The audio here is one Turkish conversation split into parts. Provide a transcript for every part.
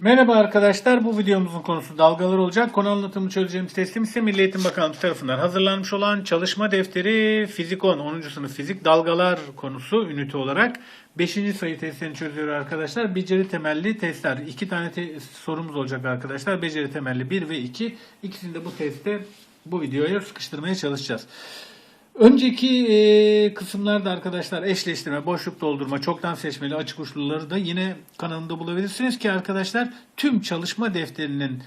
Merhaba arkadaşlar, bu videomuzun konusu dalgalar olacak. Konu anlatımını çözeceğimiz testim ise Milli Eğitim Bakanlığı tarafından hazırlanmış olan çalışma defteri Fizik 10, 10. sınıf fizik dalgalar konusu ünite olarak 5. sayı testini çözüyor arkadaşlar. Beceri temelli testler. İki tane te- sorumuz olacak arkadaşlar. Beceri temelli 1 ve 2. İkisini de bu testte bu videoya sıkıştırmaya çalışacağız. Önceki e, kısımlarda arkadaşlar eşleştirme, boşluk doldurma, çoktan seçmeli açık uçluları da yine kanalımda bulabilirsiniz ki arkadaşlar tüm çalışma defterinin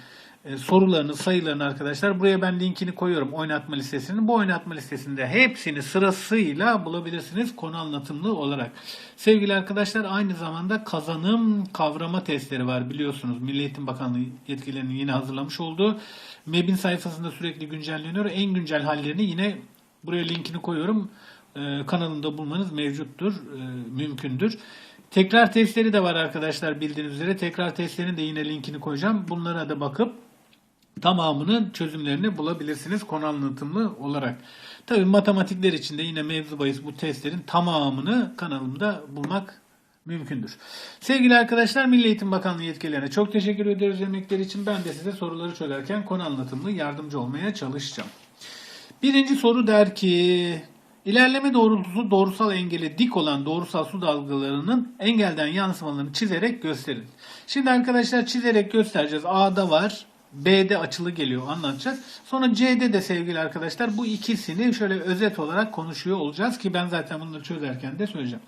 e, sorularını, sayılarını arkadaşlar buraya ben linkini koyuyorum oynatma listesinin. Bu oynatma listesinde hepsini sırasıyla bulabilirsiniz konu anlatımlı olarak. Sevgili arkadaşlar aynı zamanda kazanım kavrama testleri var biliyorsunuz. Milli Eğitim Bakanlığı yetkililerinin yine hazırlamış olduğu MEB'in sayfasında sürekli güncelleniyor. En güncel hallerini yine Buraya linkini koyuyorum. Ee, kanalımda bulmanız mevcuttur, e, mümkündür. Tekrar testleri de var arkadaşlar bildiğiniz üzere. Tekrar testlerinin de yine linkini koyacağım. Bunlara da bakıp tamamının çözümlerini bulabilirsiniz konu anlatımlı olarak. Tabii matematikler için de yine mevzu bahis bu testlerin tamamını kanalımda bulmak mümkündür. Sevgili arkadaşlar Milli Eğitim Bakanlığı yetkililerine çok teşekkür ediyoruz emekleri için. Ben de size soruları çözerken konu anlatımlı yardımcı olmaya çalışacağım. Birinci soru der ki ilerleme doğrultusu doğrusal engeli dik olan doğrusal su dalgalarının engelden yansımalarını çizerek gösterin. Şimdi arkadaşlar çizerek göstereceğiz. A'da var. B'de açılı geliyor anlatacağız. Sonra C'de de sevgili arkadaşlar bu ikisini şöyle özet olarak konuşuyor olacağız ki ben zaten bunları çözerken de söyleyeceğim.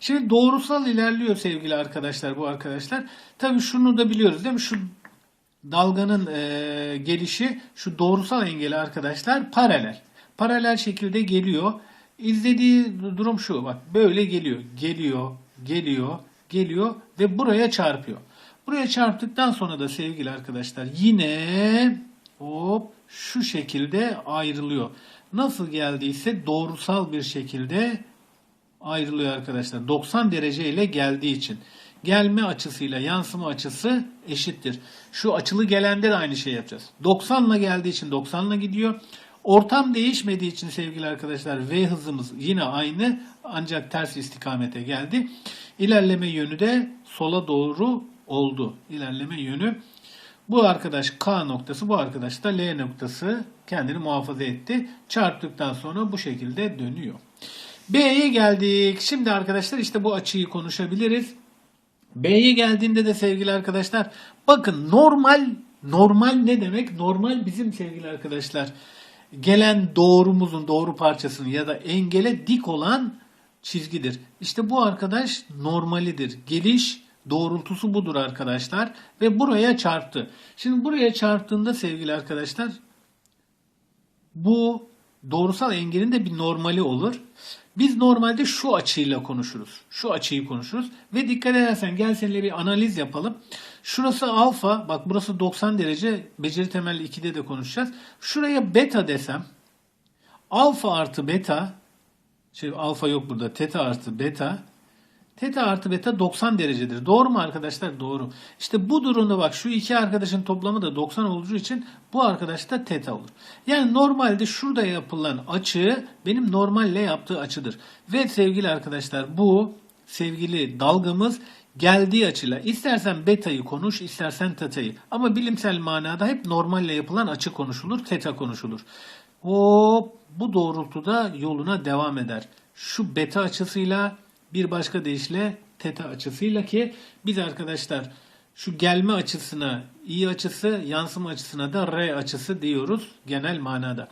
Şimdi doğrusal ilerliyor sevgili arkadaşlar bu arkadaşlar. Tabii şunu da biliyoruz değil mi? Şu dalganın e, gelişi şu doğrusal engeli arkadaşlar paralel. Paralel şekilde geliyor. İzlediği durum şu bak böyle geliyor. Geliyor, geliyor, geliyor ve buraya çarpıyor. Buraya çarptıktan sonra da sevgili arkadaşlar yine hop şu şekilde ayrılıyor. Nasıl geldiyse doğrusal bir şekilde ayrılıyor arkadaşlar. 90 derece ile geldiği için. Gelme açısıyla yansıma açısı eşittir. Şu açılı gelende de aynı şey yapacağız. 90 ile geldiği için 90 ile gidiyor. Ortam değişmediği için sevgili arkadaşlar V hızımız yine aynı ancak ters istikamete geldi. İlerleme yönü de sola doğru oldu. İlerleme yönü bu arkadaş K noktası, bu arkadaş da L noktası kendini muhafaza etti. Çarptıktan sonra bu şekilde dönüyor. B'ye geldik. Şimdi arkadaşlar işte bu açıyı konuşabiliriz. B'ye geldiğinde de sevgili arkadaşlar bakın normal normal ne demek? Normal bizim sevgili arkadaşlar gelen doğrumuzun doğru parçasını ya da engele dik olan çizgidir. İşte bu arkadaş normalidir. Geliş doğrultusu budur arkadaşlar ve buraya çarptı. Şimdi buraya çarptığında sevgili arkadaşlar bu doğrusal engelin de bir normali olur. Biz normalde şu açıyla konuşuruz. Şu açıyı konuşuruz. Ve dikkat edersen gel seninle bir analiz yapalım. Şurası alfa. Bak burası 90 derece. Beceri temelli 2'de de konuşacağız. Şuraya beta desem. Alfa artı beta. Şey alfa yok burada. Teta artı beta. Teta artı beta 90 derecedir. Doğru mu arkadaşlar? Doğru. İşte bu durumda bak şu iki arkadaşın toplamı da 90 olduğu için bu arkadaş da teta olur. Yani normalde şurada yapılan açı benim normalle yaptığı açıdır. Ve sevgili arkadaşlar bu sevgili dalgamız geldiği açıyla istersen beta'yı konuş istersen teta'yı. Ama bilimsel manada hep normalle yapılan açı konuşulur, teta konuşulur. Hop bu doğrultuda yoluna devam eder. Şu beta açısıyla bir başka deyişle teta açısıyla ki biz arkadaşlar şu gelme açısına i açısı, yansıma açısına da r açısı diyoruz genel manada.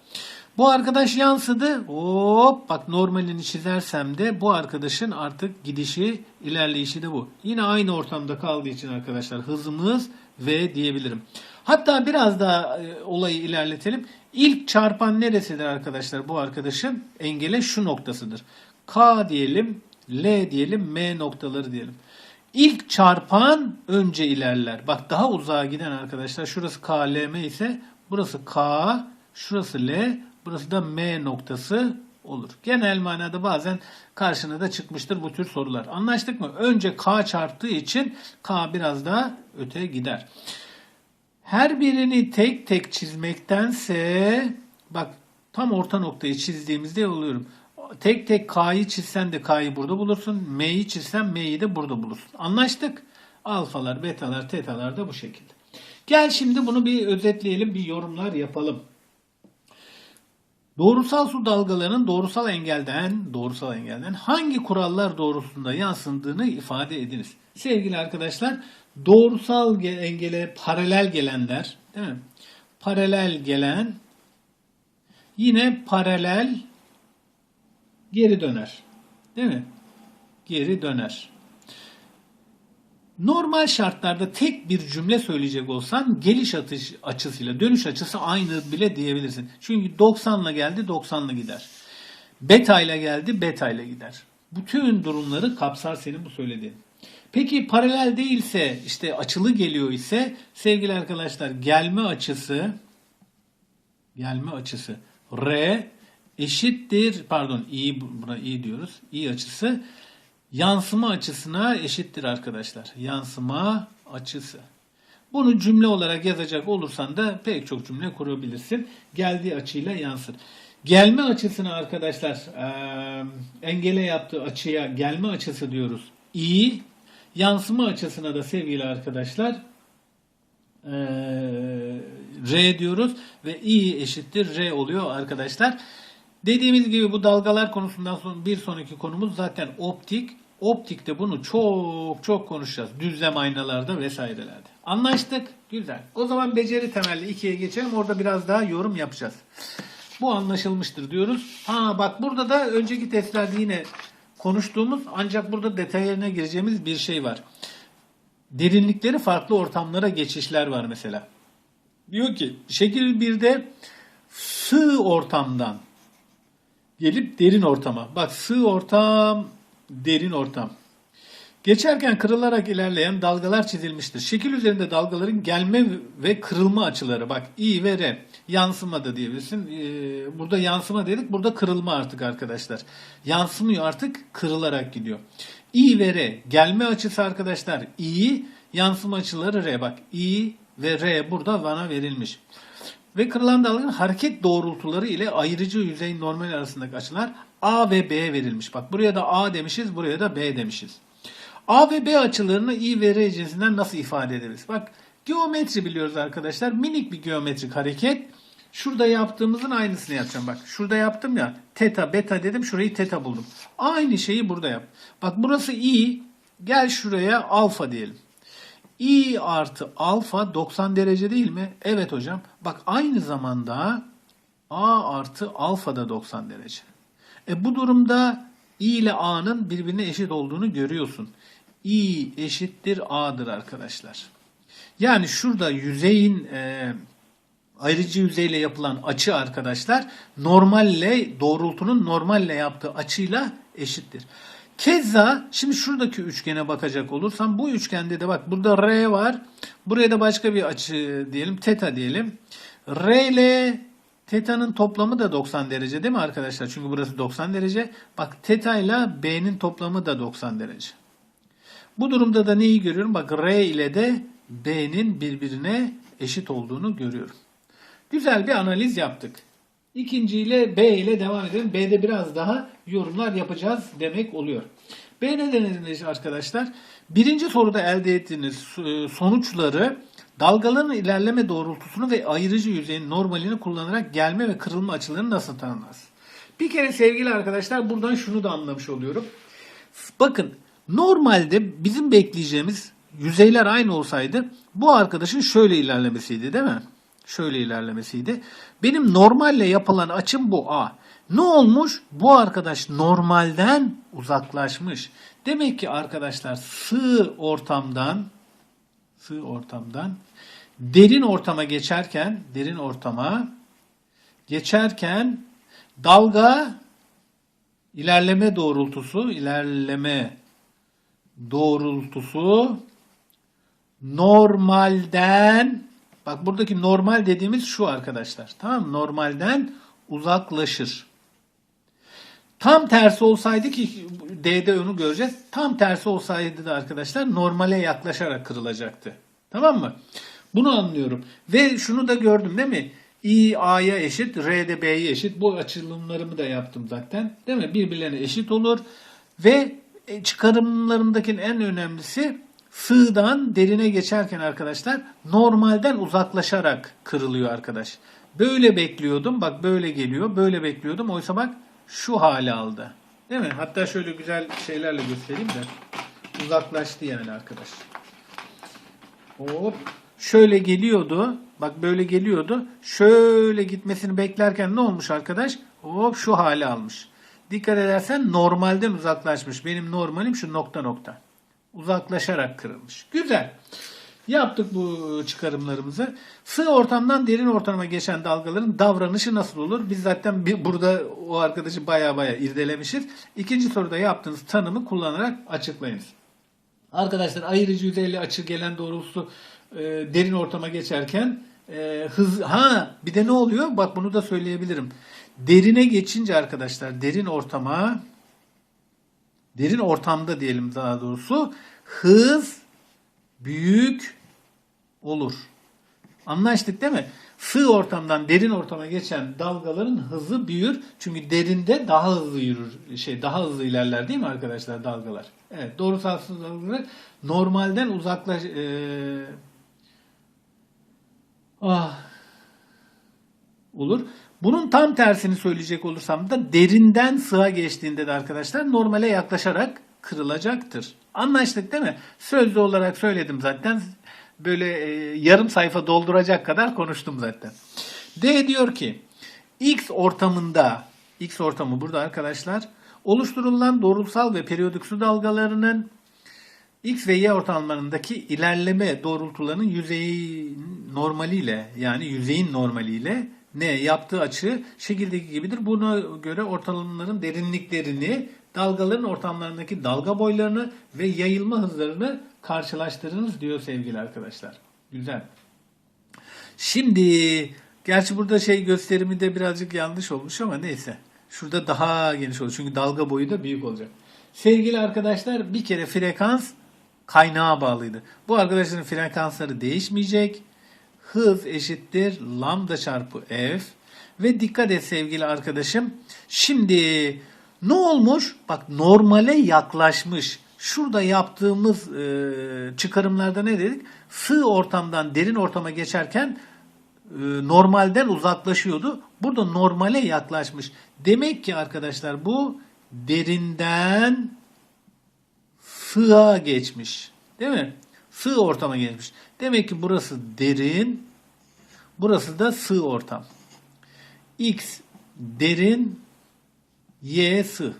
Bu arkadaş yansıdı. Hop bak normalini çizersem de bu arkadaşın artık gidişi, ilerleyişi de bu. Yine aynı ortamda kaldığı için arkadaşlar hızımız v diyebilirim. Hatta biraz daha e, olayı ilerletelim. İlk çarpan neresidir arkadaşlar bu arkadaşın? Engele şu noktasıdır. K diyelim, L diyelim, M noktaları diyelim. İlk çarpan önce ilerler. Bak daha uzağa giden arkadaşlar şurası K, L, M ise burası K, şurası L, burası da M noktası olur. Genel manada bazen karşına da çıkmıştır bu tür sorular. Anlaştık mı? Önce K çarptığı için K biraz daha öte gider. Her birini tek tek çizmektense bak tam orta noktayı çizdiğimizde yolluyorum. Tek tek K'yı çizsen de K'yı burada bulursun. M'yi çizsen M'yi de burada bulursun. Anlaştık. Alfalar, betalar, tetalar da bu şekilde. Gel şimdi bunu bir özetleyelim, bir yorumlar yapalım. Doğrusal su dalgalarının doğrusal engelden, doğrusal engelden hangi kurallar doğrusunda yansındığını ifade ediniz. Sevgili arkadaşlar, doğrusal ge- engele paralel gelenler, değil mi? Paralel gelen yine paralel geri döner. Değil mi? Geri döner. Normal şartlarda tek bir cümle söyleyecek olsan geliş atış açısıyla dönüş açısı aynı bile diyebilirsin. Çünkü 90 ile geldi 90 ile gider. Beta ile geldi beta ile gider. Bütün durumları kapsar senin bu söylediğin. Peki paralel değilse işte açılı geliyor ise sevgili arkadaşlar gelme açısı gelme açısı R eşittir pardon i buna i diyoruz. i açısı yansıma açısına eşittir arkadaşlar. Yansıma açısı. Bunu cümle olarak yazacak olursan da pek çok cümle kurabilirsin. Geldiği açıyla yansır. Gelme açısına arkadaşlar eee, engele yaptığı açıya gelme açısı diyoruz. i yansıma açısına da sevgili arkadaşlar eee, R diyoruz ve I eşittir R oluyor arkadaşlar. Dediğimiz gibi bu dalgalar konusundan sonra bir sonraki konumuz zaten optik. Optikte bunu çok çok konuşacağız. Düzlem aynalarda vesairelerde. Anlaştık. Güzel. O zaman beceri temelli ikiye geçelim. Orada biraz daha yorum yapacağız. Bu anlaşılmıştır diyoruz. Ha bak burada da önceki testlerde yine konuştuğumuz ancak burada detaylarına gireceğimiz bir şey var. Derinlikleri farklı ortamlara geçişler var mesela. Diyor ki şekil 1'de sığ ortamdan gelip derin ortama. Bak sığ ortam, derin ortam. Geçerken kırılarak ilerleyen dalgalar çizilmiştir. Şekil üzerinde dalgaların gelme ve kırılma açıları. Bak I ve R. Yansıma da diyebilirsin. Ee, burada yansıma dedik. Burada kırılma artık arkadaşlar. Yansımıyor artık kırılarak gidiyor. I ve R. Gelme açısı arkadaşlar. I. Yansıma açıları R. Bak I ve R burada bana verilmiş. Ve kırılan dalganın hareket doğrultuları ile ayırıcı yüzey normal arasındaki açılar A ve B verilmiş. Bak buraya da A demişiz, buraya da B demişiz. A ve B açılarını I ve R cinsinden nasıl ifade ederiz? Bak geometri biliyoruz arkadaşlar. Minik bir geometrik hareket. Şurada yaptığımızın aynısını yapacağım. Bak şurada yaptım ya. Teta, beta dedim. Şurayı teta buldum. Aynı şeyi burada yap. Bak burası I. Gel şuraya alfa diyelim. I artı alfa 90 derece değil mi? Evet hocam. Bak aynı zamanda A artı alfa da 90 derece. E bu durumda I ile A'nın birbirine eşit olduğunu görüyorsun. I eşittir A'dır arkadaşlar. Yani şurada yüzeyin e, ayrıcı yüzeyle yapılan açı arkadaşlar normalle doğrultunun normalle yaptığı açıyla eşittir. Keza şimdi şuradaki üçgene bakacak olursam bu üçgende de bak burada R var. Buraya da başka bir açı diyelim. Teta diyelim. R ile teta'nın toplamı da 90 derece değil mi arkadaşlar? Çünkü burası 90 derece. Bak teta ile B'nin toplamı da 90 derece. Bu durumda da neyi görüyorum? Bak R ile de B'nin birbirine eşit olduğunu görüyorum. Güzel bir analiz yaptık. İkinci ile B ile devam edelim. B'de biraz daha yorumlar yapacağız demek oluyor. B ne denir arkadaşlar? Birinci soruda elde ettiğiniz e, sonuçları dalgaların ilerleme doğrultusunu ve ayırıcı yüzeyin normalini kullanarak gelme ve kırılma açılarını nasıl tanımlarsınız? Bir kere sevgili arkadaşlar buradan şunu da anlamış oluyorum. Bakın normalde bizim bekleyeceğimiz yüzeyler aynı olsaydı bu arkadaşın şöyle ilerlemesiydi değil mi? Şöyle ilerlemesiydi. Benim normalle yapılan açım bu A. Ne olmuş? Bu arkadaş normalden uzaklaşmış. Demek ki arkadaşlar sığ ortamdan sığ ortamdan derin ortama geçerken derin ortama geçerken dalga ilerleme doğrultusu ilerleme doğrultusu normalden bak buradaki normal dediğimiz şu arkadaşlar. Tamam? Normalden uzaklaşır. Tam tersi olsaydı ki D'de onu göreceğiz. Tam tersi olsaydı da arkadaşlar normale yaklaşarak kırılacaktı. Tamam mı? Bunu anlıyorum. Ve şunu da gördüm değil mi? I A'ya eşit, R de B'ye eşit. Bu açılımlarımı da yaptım zaten. Değil mi? Birbirlerine eşit olur. Ve e, çıkarımlarımdaki en önemlisi sığdan derine geçerken arkadaşlar normalden uzaklaşarak kırılıyor arkadaş. Böyle bekliyordum. Bak böyle geliyor. Böyle bekliyordum. Oysa bak şu hali aldı. Değil mi? Hatta şöyle güzel şeylerle göstereyim de. Uzaklaştı yani arkadaş. Hop. Şöyle geliyordu. Bak böyle geliyordu. Şöyle gitmesini beklerken ne olmuş arkadaş? Hop şu hali almış. Dikkat edersen normalden uzaklaşmış. Benim normalim şu nokta nokta. Uzaklaşarak kırılmış. Güzel. Yaptık bu çıkarımlarımızı. Sığ ortamdan derin ortama geçen dalgaların davranışı nasıl olur? Biz zaten bir, burada o arkadaşı baya baya irdelemişiz. İkinci soruda yaptığınız tanımı kullanarak açıklayınız. Arkadaşlar ayırıcı yüzeyli açı gelen doğrultusu e, derin ortama geçerken e, hız ha bir de ne oluyor? Bak bunu da söyleyebilirim. Derine geçince arkadaşlar derin ortama derin ortamda diyelim daha doğrusu hız büyük olur. Anlaştık değil mi? Sığ ortamdan derin ortama geçen dalgaların hızı büyür. Çünkü derinde daha hızlı yürür, şey daha hızlı ilerler değil mi arkadaşlar dalgalar? Evet, doğrusal dalgalar normalden uzaklaş eee, ah olur. Bunun tam tersini söyleyecek olursam da derinden sığa geçtiğinde de arkadaşlar normale yaklaşarak kırılacaktır. Anlaştık değil mi? Sözlü olarak söyledim zaten. Böyle e, yarım sayfa dolduracak kadar konuştum zaten. D diyor ki X ortamında X ortamı burada arkadaşlar oluşturulan doğrultusal ve periyodik su dalgalarının X ve Y ortamlarındaki ilerleme doğrultularının yüzeyi normaliyle yani yüzeyin normaliyle ne yaptığı açı şekildeki gibidir. Buna göre ortalamaların derinliklerini, dalgaların ortamlarındaki dalga boylarını ve yayılma hızlarını karşılaştırınız diyor sevgili arkadaşlar. Güzel. Şimdi gerçi burada şey gösterimi de birazcık yanlış olmuş ama neyse. Şurada daha geniş olur. Çünkü dalga boyu da büyük olacak. Sevgili arkadaşlar bir kere frekans kaynağa bağlıydı. Bu arkadaşların frekansları değişmeyecek. Hız eşittir lambda çarpı f. Ve dikkat et sevgili arkadaşım. Şimdi ne olmuş? Bak normale yaklaşmış. Şurada yaptığımız e, çıkarımlarda ne dedik? Sığ ortamdan derin ortama geçerken e, normalden uzaklaşıyordu. Burada normale yaklaşmış. Demek ki arkadaşlar bu derinden sığa geçmiş. Değil mi? Sığ ortama geçmiş. Demek ki burası derin, burası da sığ ortam. X derin, Y sığ.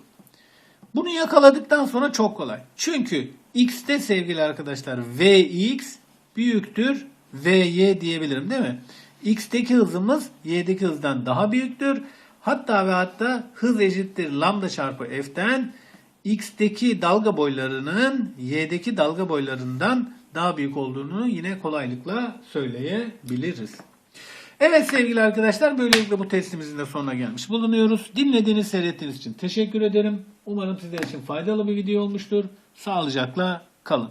Bunu yakaladıktan sonra çok kolay. Çünkü x'te sevgili arkadaşlar vx büyüktür vy diyebilirim değil mi? x'teki hızımız y'deki hızdan daha büyüktür. Hatta ve hatta hız eşittir lambda çarpı f'ten x'teki dalga boylarının y'deki dalga boylarından daha büyük olduğunu yine kolaylıkla söyleyebiliriz. Evet sevgili arkadaşlar böylelikle bu testimizin de sonuna gelmiş bulunuyoruz. Dinlediğiniz, seyrettiğiniz için teşekkür ederim. Umarım sizler için faydalı bir video olmuştur. Sağlıcakla kalın.